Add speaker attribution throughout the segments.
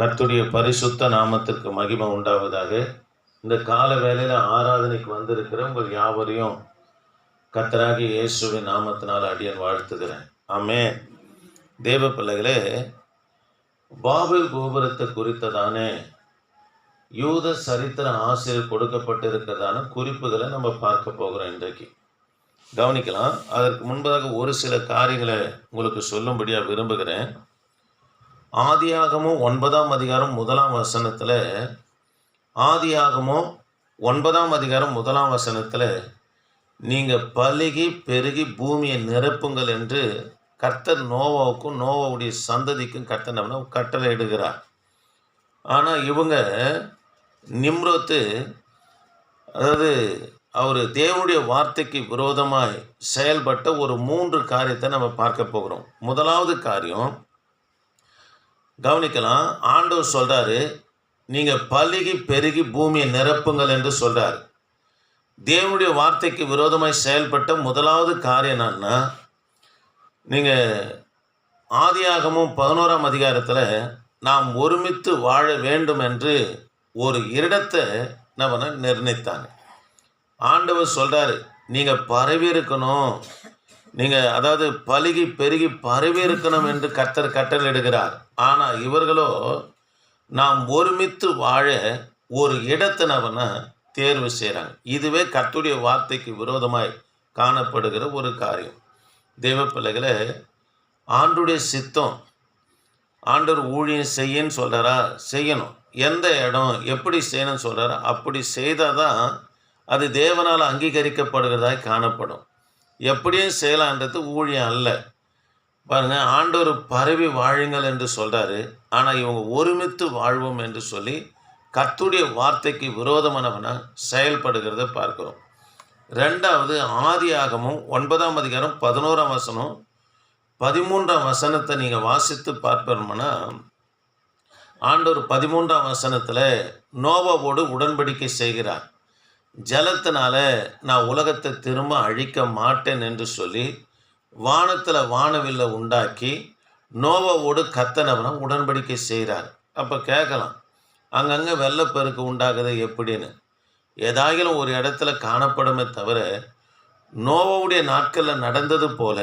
Speaker 1: கர்த்துடைய பரிசுத்த நாமத்திற்கு மகிமை உண்டாவதாக. இந்த கால வேலையில் ஆராதனைக்கு வந்திருக்கிற உங்கள் யாவரையும் கத்தராகி இயேசுவின் நாமத்தினால் அடியன் வாழ்த்துகிறேன். ஆமே தேவ பிள்ளைகளே பாபில் கோபுரத்தை குறித்ததான யூத சரித்திர ஆசிரியர் கொடுக்கப்பட்டிருக்கிறதான குறிப்புகளை நம்ம பார்க்க போகிறோம் இன்றைக்கு. கவனிக்கலாம். அதற்கு முன்பதாக ஒரு சில காரியங்களை உங்களுக்கு சொல்லும்படியாக விரும்புகிறேன். ஆதியாகமும் ஒன்பதாம் அதிகாரம் முதலாம் வசனத்தில் ஆதியாகமும் ஒன்பதாம் அதிகாரம் முதலாம் வசனத்தில் நீங்கள் பழுகி பெருகி பூமியை நிரப்புங்கள் என்று கர்த்தர் நோவாவுக்கும் நோவாவுடைய சந்ததிக்கும் கர்த்தர் நம்ம கட்டளை இடுகிறார். ஆனால் இவங்க நிம்ரோத்து அதாவது அவர் தேவனுடைய வார்த்தைக்கு விரோதமாய் செயல்பட்ட ஒரு மூன்று காரியத்தை நம்ம பார்க்க போகிறோம். முதலாவது காரியம் கவனிக்கலாம் ஆண்டவர் சொல்கிறாரு நீங்கள் பழுகி பெருகி பூமியை நிரப்புங்கள் என்று சொல்கிறார் தேவனுடைய வார்த்தைக்கு விரோதமாய் செயல்பட்ட முதலாவது காரியம் என்னன்னா நீங்கள் ஆதியாகமும் பதினோராம் அதிகாரத்தில் நாம் ஒருமித்து வாழ வேண்டும் என்று ஒரு இடத்தை நம்ம நிர்ணயித்தாங்க. ஆண்டவர் சொல்கிறாரு நீங்கள் பரவி இருக்கணும். நீங்கள் அதாவது பழுகி பெருகி பரவி இருக்கணும் என்று கர்த்தர் கட்டளையிடுகிறார் ஆனால் இவர்களோ நாம் ஒருமித்து வாழ ஒரு இடத்தை தேர்வு செய்கிறாங்க இதுவே கர்த்துடைய வார்த்தைக்கு விரோதமாய் காணப்படுகிற ஒரு காரியம். தெய்வப்பிள்ளைகளை பிள்ளைகளை ஆண்டுடைய சித்தம் ஆண்டவர் ஊழியம் செய்யன்னு சொல்கிறாரா செய்யணும். எந்த இடம் எப்படி செய்யணும்னு சொல்கிறாரா அப்படி செய்தால் தான் அது தேவனால் அங்கீகரிக்கப்படுகிறதாய் காணப்படும். எப்படியும் செய்யலான்றது ஊழியம் அல்ல. பாருங்கள் ஆண்டவர் பரவி வாழுங்கள் என்று சொல்கிறாரு ஆனால் இவங்க ஒருமித்து வாழ்வோம் என்று சொல்லி கத்துடைய வார்த்தைக்கு விரோதமானவன செயல்படுகிறத பார்க்குறோம். ரெண்டாவது ஆதி ஆகமும் ஒன்பதாம் அதிகாரம் பதினோராம் வசனம் பதிமூன்றாம் வசனத்தை நீங்கள் வாசித்து பார்ப்போம்னா ஆண்டவர் பதிமூன்றாம் வசனத்தில் நோவாவோடு உடன்படிக்கை செய்கிறார். ஜலத்தினால நான் உலகத்தை திரும்ப அழிக்க மாட்டேன் என்று சொல்லி வானத்தில் வானவில்லை உண்டாக்கி நோவாவோடு கத்தனவனை உடன்படிக்கை செய்கிறார். அப்போ கேட்கலாம் அங்கங்கே வெள்ளப்பெருக்கு உண்டாகுது எப்படின்னு? ஏதாகிலும் ஒரு இடத்துல காணப்படுமே தவிர நோவாவுடைய நாட்களில் நடந்தது போல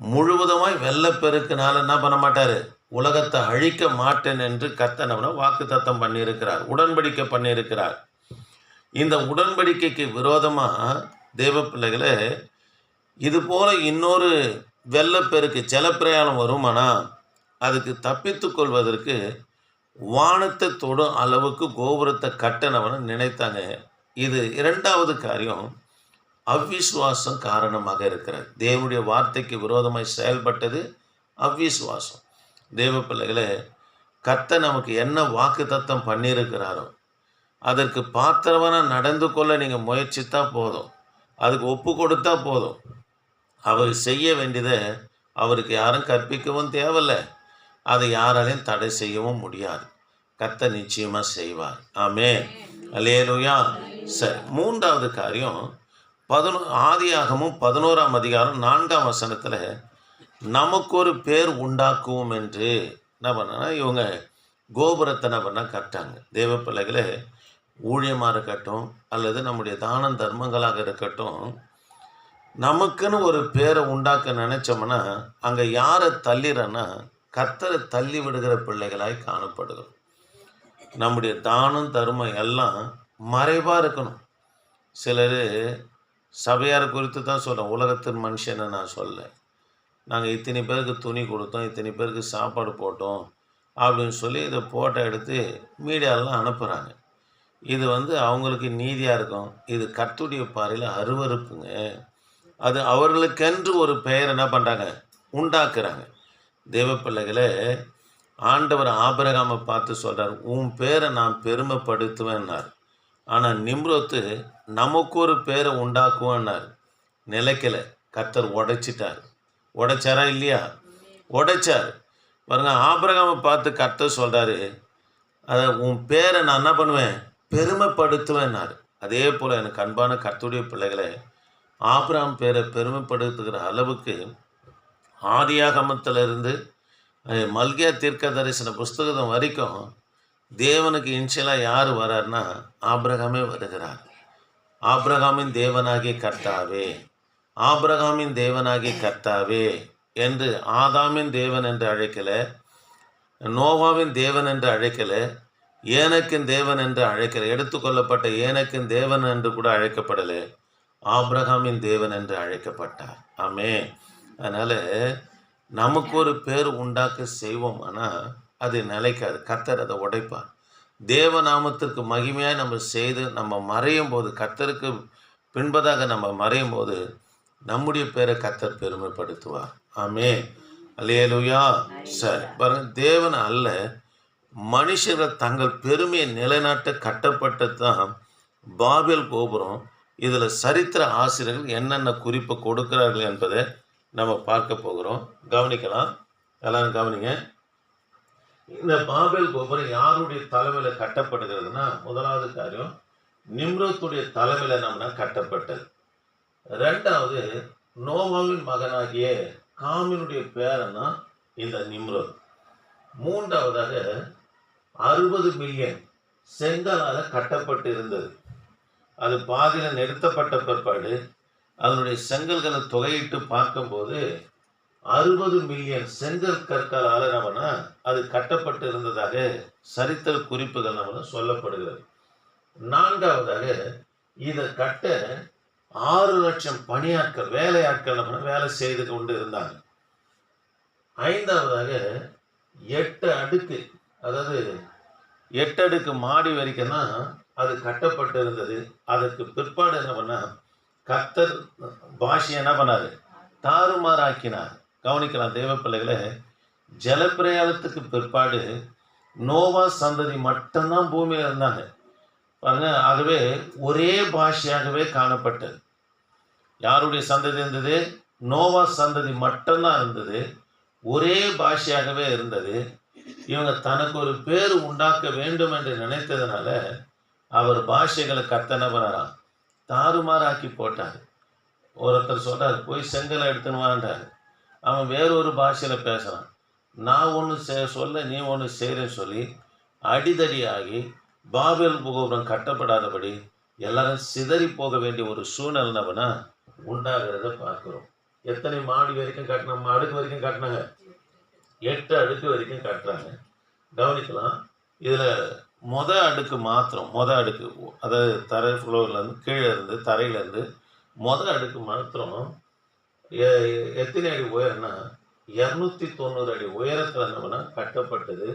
Speaker 1: முழுவதுமாய் வெள்ளப்பெருக்குனால என்ன பண்ண மாட்டார்? உலகத்தை அழிக்க மாட்டேன் என்று கத்தனவனை வாக்கு தத்தம் பண்ணியிருக்கிறார் உடன்படிக்கை பண்ணியிருக்கிறார். இந்த உடன்படிக்கைக்கு விரோதமாக தேவ பிள்ளைகளை இது போல் இன்னொரு வெள்ளப்பெருக்கு ஜலப்பிரயாணம் வருமானா அதுக்கு தப்பித்து கொள்வதற்கு வானத்தை தொடும் அளவுக்கு கோபுரத்தை கட்டணவனை நினைத்தாங்க. இது இரண்டாவது காரியம். அவ்விசுவாசம் காரணமாக இருக்கிறது. தேவனுடைய வார்த்தைக்கு விரோதமாய் செயல்பட்டது அவ்விசுவாசம் தேவ பிள்ளைகளே கத்தை நமக்கு என்ன வாக்கு தத்தம் பண்ணியிருக்கிறாரோ அதற்கு பாத்திரவனாக நடந்து கொள்ள நீங்கள் முயற்சித்தா போதும். அதுக்கு ஒப்பு கொடுத்தா போதும். அவர் செய்ய வேண்டியதை அவருக்கு யாரும் கற்பிக்கவும் தேவையில்லை. அதை யாராலையும் தடை செய்யவும் முடியாது. கத்த நிச்சயமாக செய்வார். ஆமே அலேலுயா சரி மூன்றாவது காரியம் பதினோ ஆதியாகமும் பதினோராம் அதிகாரம் நான்காம் வசனத்தில் நமக்கு ஒரு பேர் உண்டாக்குவோம் என்று. என்ன பண்ணனா இவங்க கோபுரத்தை என்ன பண்ணால் கட்டாங்க. தேவ பிள்ளைகளை ஊழியமாக இருக்கட்டும் அல்லது நம்முடைய தான தர்மங்களாக இருக்கட்டும் நமக்குன்னு ஒரு பேரை உண்டாக்க நினச்சோம்னா அங்கே யாரை தள்ளிறன்னா கத்தரை தள்ளி விடுகிற பிள்ளைகளாய் காணப்படுகிறோம். நம்முடைய தானம் தர்மம் எல்லாம் மறைவாக இருக்கணும். சிலர் சபையார் குறித்து தான் சொல்கிறேன் உலகத்தின் மனுஷனை நான் சொல்ல நாங்கள் இத்தனை பேருக்கு துணி கொடுத்தோம் இத்தனை பேருக்கு சாப்பாடு போட்டோம் அப்படின்னு சொல்லி இதை ஃபோட்டோ எடுத்து மீடியாலாம் அனுப்புகிறாங்க இது வந்து அவங்களுக்கு நீதியாக இருக்கும். இது கர்த்துடைய பாறையில் அருவறுப்புங்க அது அவர்களுக்கென்று ஒரு பெயர் என்ன பண்ணுறாங்க உண்டாக்குறாங்க. தேவ ஆண்டவர் ஆபரகாமை பார்த்து சொல்கிறார் உன் பேரை நான் பெருமைப்படுத்துவேன்னார். ஆனால் நிம்ரோத்து நமக்கு ஒரு பேரை உண்டாக்குவேன்னார். நிலைக்கல. கத்தர் உடைச்சிட்டார். உடைச்சாரா இல்லையா? உடைச்சார். பாருங்க ஆபரகாமை பார்த்து கர்த்தர் சொல்கிறாரு அதை உன் பேரை நான் என்ன பண்ணுவேன்? பெருமைப்படுத்துவேன்னாரு. அதே போல் எனக்கு அன்பான கர்த்துடைய பிள்ளைகளை ஆபிராம் பேரை பெருமைப்படுத்துகிற அளவுக்கு ஆதியாகமத்திலிருந்து மல்கியா தீர்க்க தரிசன புஸ்தகம் வரைக்கும் தேவனுக்கு இன்ஷியலாக யார் வரார்னா ஆபிரகாமே வருகிறார். ஆபிரகாமின் தேவனாகிய கர்த்தாவே ஆபிரகாமின் தேவனாகிய கர்த்தாவே என்று ஆதாமின் தேவன் என்று அழைக்கலை நோவாவின் தேவன் என்று அழைக்கலை ஏனக்கின் தேவன் என்று அழைக்கல எடுத்துக்கொள்ளப்பட்ட ஏனக்கின் தேவன் என்று கூட அழைக்கப்படலை. ஆபிரகாமின் தேவன் என்று அழைக்கப்பட்டார். ஆமே அதனால நமக்கு ஒரு பேர் உண்டாக்க செய்வோம். ஆனால் அது நிலைக்காது. கத்தர் அதை உடைப்பார். தேவநாமத்திற்கு மகிமையாக நம்ம செய்து நம்ம மறையும் போது கத்தருக்கு பின்பதாக நம்ம மறையும் போது நம்முடைய பேரை கத்தர் பெருமைப்படுத்துவார். ஆமே அல்லேலுயா. சரி. பாருங்க தேவன் அல்ல மனுஷர்கள் தங்கள் பெருமையை நிலைநாட்ட கட்டப்பட்டது தான் பாபேல் கோபுரம். இதில் சரித்திர ஆசிரியர்கள் என்னென்ன குறிப்பை கொடுக்கிறார்கள் என்பதை நம்ம பார்க்க போகிறோம். கவனிக்கலாம். எல்லாரும் கவனிங்க. இந்த பாபேல் கோபுரம் யாருடைய தலைமையில் கட்டப்படுகிறதுனா முதலாவது காரியம் நிம்ரோத்துடைய தலைமையில் நம்ம கட்டப்பட்டது. ரெண்டாவது நோவாவின் மகனாகிய காமினுடைய பேரனா இந்த நிம்ரோத். மூன்றாவதாக அறுபது மில்லியன் செங்கலால் கட்டப்பட்டு இருந்தது. அது பாதியில் நிறுத்தப்பட்ட பிற்பாடு அதனுடைய செங்கல்களை தொகையிட்டு பார்க்கும்போது அறுபது மில்லியன் செங்கல் கற்களால் நம்மனா அது கட்டப்பட்டு இருந்ததாக சரித்திர குறிப்புகள் நம்ம சொல்லப்படுகிறது. நான்காவதாக இதை கட்ட ஆறு லட்சம் பணியாட்கள் வேலையாட்கள் நம்ம வேலை செய்து கொண்டு இருந்தாங்க. ஐந்தாவதாக எட்டு அடுக்கு அதாவது எட்டு அடுக்கு மாடி வரைக்கும் தான் அது கட்டப்பட்டு இருந்தது அதற்கு பிற்பாடு என்ன பண்ணால் கத்தர் பாஷை என்ன பண்ணாரு? தாறுமாறாக்கினார். கவனிக்கலாம் தேவ பிள்ளைகளை ஜலப்பிரயாணத்துக்கு பிற்பாடு நோவா சந்ததி மட்டும்தான் பூமியில் இருந்தாங்க. பாருங்க ஆகவே ஒரே பாஷையாகவே காணப்பட்டது. யாருடைய சந்ததி இருந்தது? நோவா சந்ததி மட்டும்தான் இருந்தது. ஒரே பாஷையாகவே இருந்தது. இவங்க தனக்கு ஒரு பேர் உண்டாக்க வேண்டும் என்று நினைத்ததுனால அவர் பாஷைகளை கத்தனை தாறுமாறாக்கி போட்டார். ஒருத்தர் சொல்கிறார் போய் செங்கலை எடுத்துன்னு வாண்டார் அவன் வேறொரு பாஷையில் பேசுகிறான் நான் ஒன்று செ சொல்ல நீ ஒன்று செய்கிறேன்னு சொல்லி அடிதடியாகி பாபியல் புகோபுரம் கட்டப்படாதபடி எல்லாரும் சிதறி போக வேண்டிய ஒரு சூழ்நிலை உண்டாகிறத பார்க்குறோம். எத்தனை மாடி வரைக்கும் கட்டினாங்க? அடுக்கு வரைக்கும் கட்டினாங்க. எட்டு அடுக்கு வரைக்கும் கட்டுறாங்க. கவனிக்கலாம். இதில் மொத அடுக்கு மாத்திரம் மொத அடுக்கு அதாவது தரை ஃப்ளோர்லேருந்து கீழே இருந்து தரையிலேருந்து மொத அடுக்கு மாத்திரம் எ- எத்தனை அடி உயரம்னா இரநூத்தி தொண்ணூறு அடி உயரத்தில் என்னவனா கட்டப்பட்டது.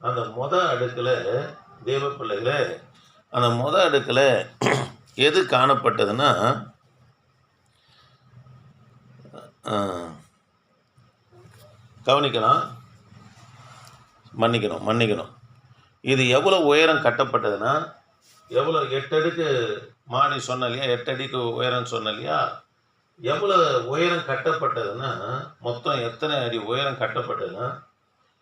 Speaker 1: அந்த மொத அடுக்கில் தேவ பிள்ளைகளை அந்த மொத அடுக்கில் எது காணப்பட்டதுன்னா கவனிக்கலாம் மன்னிக்கணும் மன்னிக்கணும். இது எவ்வளோ உயரம் கட்டப்பட்டதுன்னா எவ்வளோ எட்டடிக்கு மாடி சொன்ன இல்லையா? எட்டடிக்கு உயரம் சொன்ன இல்லையா? எவ்வளோ உயரம் கட்டப்பட்டதுன்னா மொத்தம் எத்தனை அடி உயரம் கட்டப்பட்டதுன்னா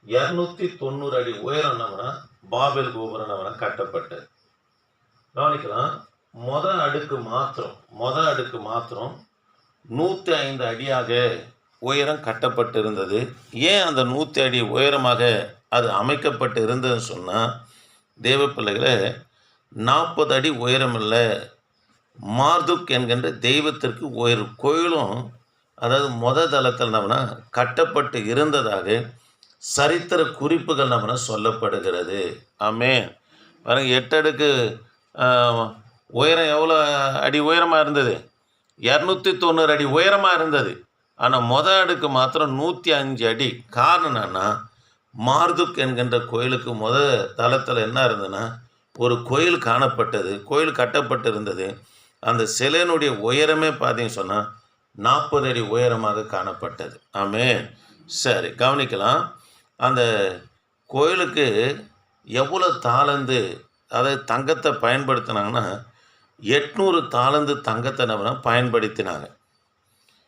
Speaker 1: இரநூத்தி தொண்ணூறு அடி உயரம் நம்மனா பாபேல் கோபுரம் நம்மனா கட்டப்பட்டது கவனிக்கலாம். மொதல் அடுக்கு மாத்திரம் மொதல் அடுக்கு மாத்திரம் நூற்றி ஐந்து அடியாக உயரம் கட்டப்பட்டு இருந்தது ஏன் அந்த நூற்றி அடி உயரமாக அது அமைக்கப்பட்டு இருந்ததுன்னு சொன்னால் தேவ நாற்பது அடி உயரம் இல்லை மார்துக் என்கின்ற தெய்வத்திற்கு ஒரு கோயிலும் அதாவது மொத தளத்தில் நம்மனா கட்டப்பட்டு இருந்ததாக சரித்திர குறிப்புகள் நம்மனா சொல்லப்படுகிறது. ஆமே பாருங்கள் எட்டு அடுக்கு உயரம் எவ்வளோ அடி உயரமாக இருந்தது? இரநூத்தி தொண்ணூறு அடி உயரமாக இருந்தது. ஆனால் மொத அடுக்கு மாத்திரம் நூற்றி அஞ்சு அடி. காரணம் என்னன்னா மார்துக் என்கின்ற கோயிலுக்கு முத தளத்தில் என்ன இருந்ததுன்னா ஒரு கோயில் காணப்பட்டது கோயில் கட்டப்பட்டு இருந்தது அந்த சிலையினுடைய உயரமே பார்த்தீங்கன்னு சொன்னால் நாற்பது அடி உயரமாக காணப்பட்டது. ஆமே சரி கவனிக்கலாம். அந்த கோயிலுக்கு எவ்வளோ தாளந்து அதாவது தங்கத்தை பயன்படுத்தினாங்கன்னா எட்நூறு தாளந்து தங்கத்தை நம்ம பயன்படுத்தினாங்க.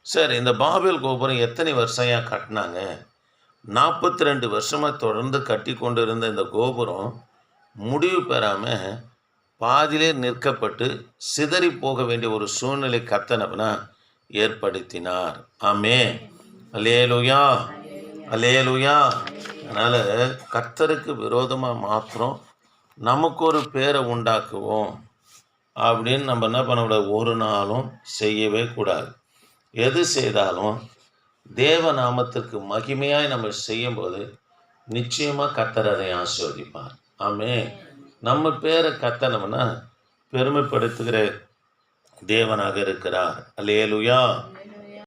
Speaker 1: சார் இந்த பாபேல் கோபுரம் எத்தனை வருஷமாக கட்டினாங்க? நாற்பத்தி ரெண்டு வருஷமாக தொடர்ந்து கட்டி கொண்டு இருந்த இந்த கோபுரம் முடிவு பெறாமல் பாதியிலே நிற்கப்பட்டு சிதறி போக வேண்டிய ஒரு சூழ்நிலை கத்தனப்னா ஏற்படுத்தினார். ஆமே அலேலுயா அலேலுயா அதனால் கர்த்தருக்கு விரோதமாக மாத்திரம் நமக்கு ஒரு பேரை உண்டாக்குவோம். அப்படின்னு நம்ம என்ன பண்ணக்கூடாது? ஒரு நாளும் செய்யவே கூடாது. எது செய்தாலும் தேவ நாமத்திற்கு மகிமையாய் நம்ம செய்யும்போது நிச்சயமாக கத்தர் அதை ஆசீர்வதிப்பார். ஆமே நம்ம பேரை கத்தனம்னா பெருமைப்படுத்துகிற தேவனாக இருக்கிறார். அல்லேலுயா.